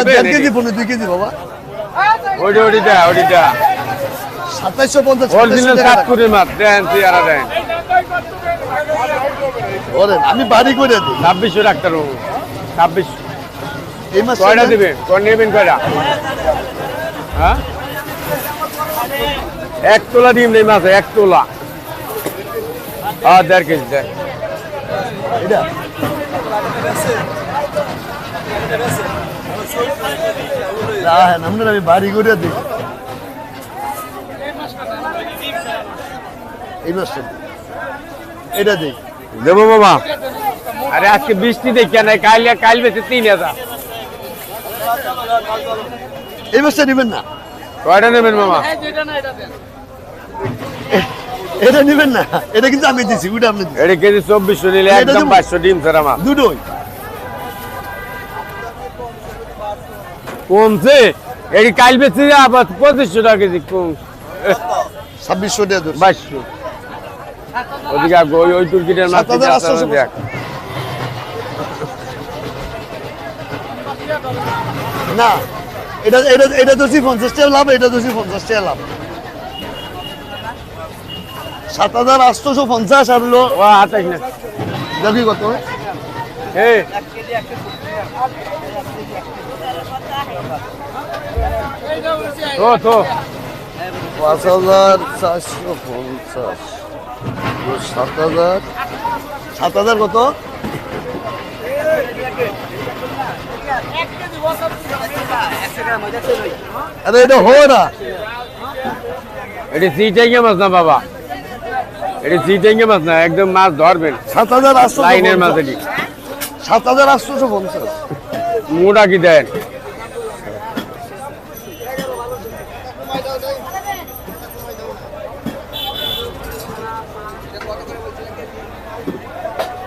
এটা নেবেন দেড় কেজি পনেরো দুই কেজি বাবা। ওইটা ওইটা ওইটা। সাতাইশশো পঞ্চাশ অরিজিনাল সাতাইশশো টাকা। মাছ দেন চেয়ারা দেন। ওরে, আমি বাড়ি করে দিই। ছাব্বিশশো ডাক্তার ছাব্বিশ। এই মাস কয়টা দিবেন? কয় নেবেন কয়টা? হ্যাঁ? এক তোলা ডিম নেই মাছ এক তোলা। হ্যাঁ দেড় কেজি এটা? হ্যাঁ আপনার আমি বাড়ি করে দিই এই মাসটা। এটা দিই দেবো মামা আরে আজকে বৃষ্টি দেখে নাই কাল কাল বেশি তিন হাজার। এই মাসটা নেবেন না? কয়টা নেবেন মামা এটা নেবেন না? এটা কিন্তু আমি দিছি ওটা আপনি এটা কেজি চব্বিশশো নিলে একদম। বাইশশো ডিম ছাড়া মাছ। দুটোই। কমছে এটি কাল বেশি আবার পঁচিশশো টাকা কেজি কম ছাব্বিশশো। বাইশশো। ওদিকে ওই ওই তুর্কিটার মাছ দেখ না এটা এটা এটা পঞ্চাশ টাকা লাভ এটা ধরছি পঞ্চাশ টাকা লাভ। সাত হাজার আটশোশো পঞ্চাশ আর হলো হাতাইস না। দেখি কত। এই। তো পাঁচ হাজার চারশো পঞ্চাশ। সাত হাজার। সাত হাজার কত? আরে এটা হয় না। এটি সিটেঙ্গে মাছ না বাবা? এটি সিটেঙ্গে মাছ না একদম মাছ ধরবেন। সাত হাজার আটশো লাইনের মাছ এটি সাত হাজার আটশোশো পঞ্চাশ। মোটা কি দেন?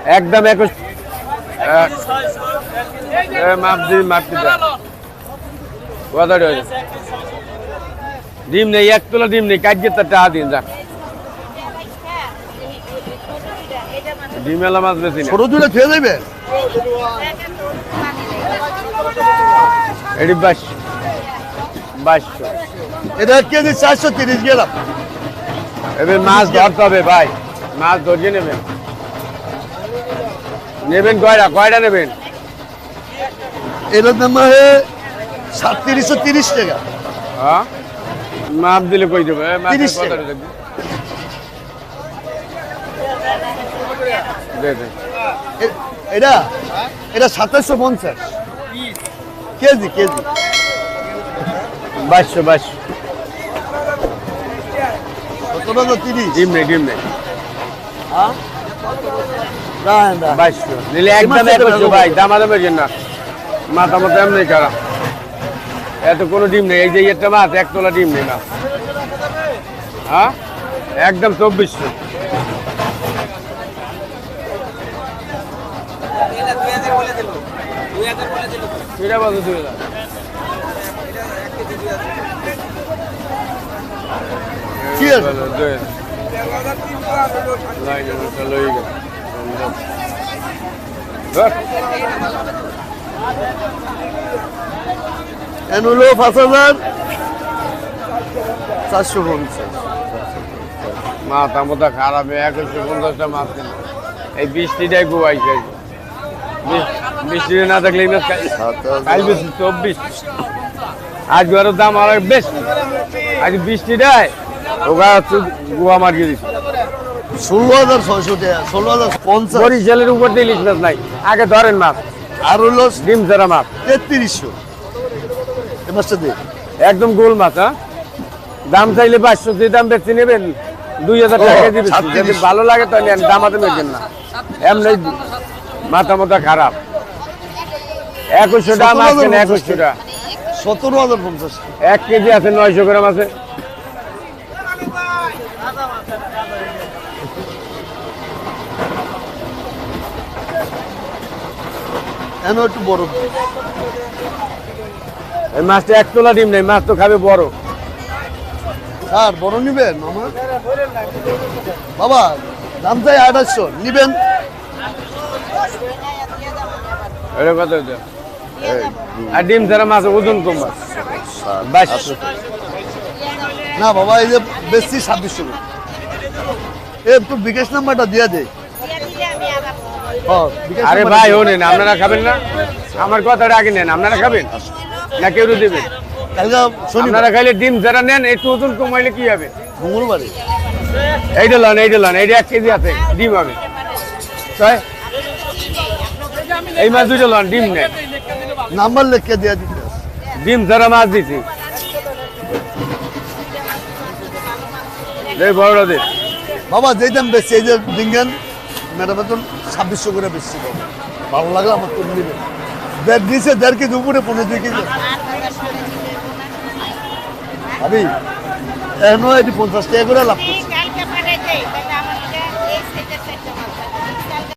একদম একুশ এক- এ, মাপ দিন মাপ দিন কথা ডিম নেই এক তোলা ডিম নেই কাজকে তার টাকা দিন যান ডিম এলা মাছ বেশি ছোট দূরে খেয়ে দেবে এটি বাইশশো বাইশশো এটা কেজি চারশো তিরিশ গেলাম। এবার মাছ ধরতে হবে ভাই। মাছ ধরিয়ে নেবেন। নেবেন কয়টা? কয়টা নেবেন? এটার দাম হয় সাতত্রিশশো তিরিশ টাকা। হ্যাঁ? মাপ দিলে কই দেবো? এ, মাছের 30 কথাটা টাকা। এটা? এটা সাতাশশো পঞ্চাশ। KG KG. বাইশশো বাইশশো। টাকা তিরিশ? ডিম নেই ডিম নেই। হ্যাঁ? না না বাইশশো নিলে একদম একশো ভাই দামাদামের জন্য। মাথা মতো এমনি খারাপ। এত কোনো ডিম নেই। এই যে একটা মাছ এক তোলা ডিম নেই মাছ হ্যাঁ? একদম চব্বিশশো দুই হাজার কি আছে? দুই হাজার। লাইনে মতো লই গেল। ধর। এন হলো পাঁচ হাজার চারশো পঞ্চাশ মাথা মোথা খারাপ একশো পঞ্চাশটা মাছ কিনে এই বৃষ্টিটাই গোয়াইছে বৃষ্টি না থাকলে চব্বিশ আজকে আরও দাম আর বেশি আজ বৃষ্টিটাই ওগা মারিয়ে ষোলো হাজার ছয়শো ষোলো হাজার পঞ্চাশ। বরিশালের উপর দিয়ে ইলিশ মাছ নাই। আগে ধরেন মাছ। আর হলো ডিম ছাড়া মাছ। তেত্রিশশো। এ একদম গোল মাছ হ্যাঁ? দাম চাইলে পাঁচশো যে দাম বেশি নেবেন দুই হাজার টাকা দিবেন। যদি ভালো লাগে তাহলে নেন, দামাতে নেবেন না। এমনি মাথা মাথা খারাপ। একুশশো দাম আসছেন একুশশো টাকা সতেরো হাজার পঞ্চাশ। এক কেজি আছে নয়শো গ্রাম আছে। এন একটু বড়। এই মাছটা এক তোলা ডিম নেই মাছ তো খাবে বড়। স্যার বড় নিবেন? মামা? বাবা দাম চাই আঠাশশো নিবেন? এটা কত আর ডিম ছাড়া মাছ ওজন কম মাছ। না বাবা এই যে বেশি ছাব্বিশশো। এ একটু বিকাশ নাম্বারটা দিয়ে দে। বিকাশ আরে ভাই ও। নেন আপনারা খাবেন না? আমার কথাটা আগে নেন আপনারা খাবেন? না কেউ দেবেন আপনারা খাইলে ডিম যারা নেন একটু ওজন কমাইলে কি হবে? মঙ্গলবারে। এইটা লন এইটা লন এইটা এক কেজি আছে ডিম হবে। এই মাছ দুটো লন ডিম নেন। নাম্বার লিখে দিয়ে দিতে ডিম ছাড়া মাছ দিছি। এই বড় দে। বাবা যেই দাম বেশি এই যে ডিঙ্গান ম্যাডাম বেতন ছাব্বিশশো করে বেশি পাবো। ভালো লাগল আমার তো নেবে দেড় দিয়েছে দেড় কেজি উপরে, পনেরো দুই কেজি। ভাবি, এখনও এটি পঞ্চাশ টাকা করে লাভ করছে।